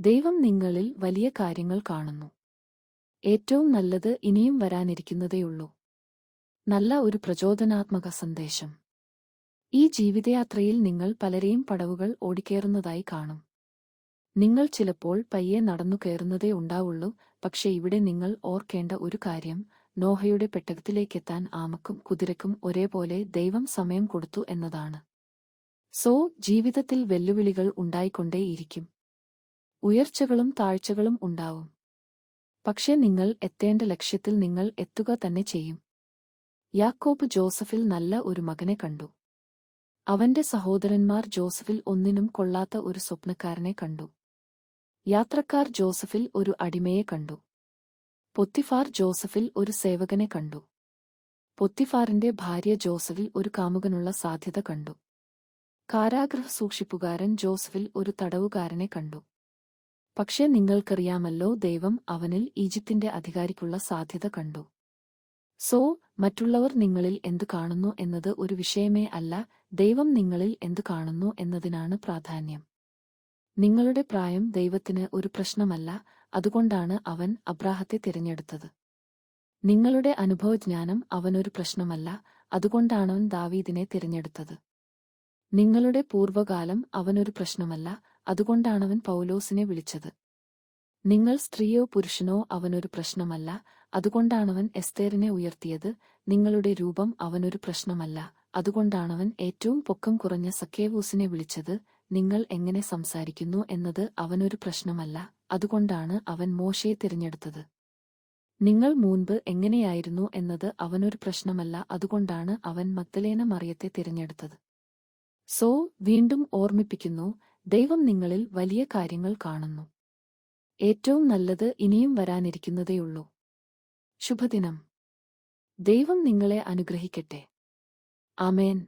ദൈവം നിങ്ങളിൽ വലിയ കാര്യങ്ങൾ കാണുന്നു. ഏറ്റവും നല്ലത് ഇനിയും വരാനിരിക്കുന്നതേയുള്ളൂ. നല്ല ഒരു പ്രചോദനാത്മക സന്ദേശം. ഈ ജീവിതയാത്രയിൽ നിങ്ങൾ പലരെയും പടവുകൾ ഓടിക്കേറുന്നതായി കാണും. നിങ്ങൾ ചിലപ്പോൾ പയ്യെ നടന്നു കയറുന്നതേ ഉണ്ടാവുള്ളൂ പക്ഷേ ഇവിടെ നിങ്ങൾ ഓർക്കേണ്ട ഒരു കാര്യം നോഹയുടെ പെട്ടകത്തിലേക്കെത്താൻ ആമക്കും കുതിരക്കും ഒരേപോലെ ദൈവം സമയം കൊടുത്തു എന്നതാണ്. സോ ജീവിതത്തിൽ വെല്ലുവിളികൾ ഉണ്ടായിക്കൊണ്ടേയിരിക്കും. ഉയർച്ചകളും താഴ്ചകളും ഉണ്ടാവും. പക്ഷേ നിങ്ങൾ എത്തേണ്ട ലക്ഷ്യത്തിൽ നിങ്ങൾ എത്തുക തന്നെ ചെയ്യും. യാക്കോബ് ജോസഫിൽ നല്ല ഒരു മകനെ കണ്ടു. അവന്റെ സഹോദരന്മാർ ജോസഫിൽ ഒന്നിനും കൊള്ളാത്ത ഒരു സ്വപ്നക്കാരനെ കണ്ടു. യാത്രക്കാർ ജോസഫിൽ ഒരു അടിമയെ കണ്ടു. പൊത്തിഫാർ ജോസഫിൽ ഒരു സേവകനെ കണ്ടു. പൊത്തിഫാറിന്റെ ഭാര്യ ജോസഫിൽ ഒരു കാമുകനുള്ള സാധ്യത കണ്ടു. കാരാഗ്രഹ സൂക്ഷിപ്പുകാരൻ ജോസഫിൽ ഒരു തടവുകാരനെ കണ്ടു. പക്ഷേ നിങ്ങൾക്കറിയാമല്ലോ ദൈവം അവനിൽ ഈജിപ്തിന്റെ അധികാരിക്കുള്ള സാധ്യത കണ്ടു. സോ മറ്റുള്ളവർ നിങ്ങളിൽ എന്തു കാണുന്നു എന്നത് ഒരു വിഷയമേ അല്ല ദൈവം നിങ്ങളിൽ എന്തു കാണുന്നു എന്നതിനാണ് പ്രാധാന്യം. നിങ്ങളുടെ പ്രായം ദൈവത്തിന് ഒരു പ്രശ്നമല്ല അതുകൊണ്ടാണ് അവൻ അബ്രാഹത്തെ തിരഞ്ഞെടുത്തത്. നിങ്ങളുടെ അനുഭവജ്ഞാനം അവനൊരു പ്രശ്നമല്ല അതുകൊണ്ടാണവൻ ദാവീദിനെ തിരഞ്ഞെടുത്തത്. നിങ്ങളുടെ പൂർവകാലം അവനൊരു പ്രശ്നമല്ല അതുകൊണ്ടാണവൻ പൗലോസിനെ വിളിച്ചത്. നിങ്ങൾ സ്ത്രീയോ പുരുഷനോ അവനൊരു പ്രശ്നമല്ല. അതുകൊണ്ടാണവൻ എസ്തേറിനെ ഉയർത്തിയത്. നിങ്ങളുടെ രൂപം അവനൊരു പ്രശ്നമല്ല. അതുകൊണ്ടാണവൻ ഏറ്റവും പൊക്കം കുറഞ്ഞ സക്കേവൂസിനെ വിളിച്ചത്. നിങ്ങൾ എങ്ങനെ സംസാരിക്കുന്നു എന്നത് അവനൊരു പ്രശ്നമല്ല. അതുകൊണ്ടാണ് അവൻ മോശയെ തിരഞ്ഞെടുത്തത്. നിങ്ങൾ മുൻപ് എങ്ങനെയായിരുന്നു എന്നത് അവനൊരു പ്രശ്നമല്ല. അതുകൊണ്ടാണ് അവൻ മത്തലേന മറിയത്തെ തിരഞ്ഞെടുത്തത്. സോ വീണ്ടും ഓർമ്മിപ്പിക്കുന്നു. ദൈവം നിങ്ങളിൽ വലിയ കാര്യങ്ങൾ കാണുന്നു. ഏറ്റവും നല്ലത് ഇനിയും വരാനിരിക്കുന്നതേയുള്ളൂ. ശുഭദിനം. ദൈവം നിങ്ങളെ അനുഗ്രഹിക്കട്ടെ. ആമേൻ.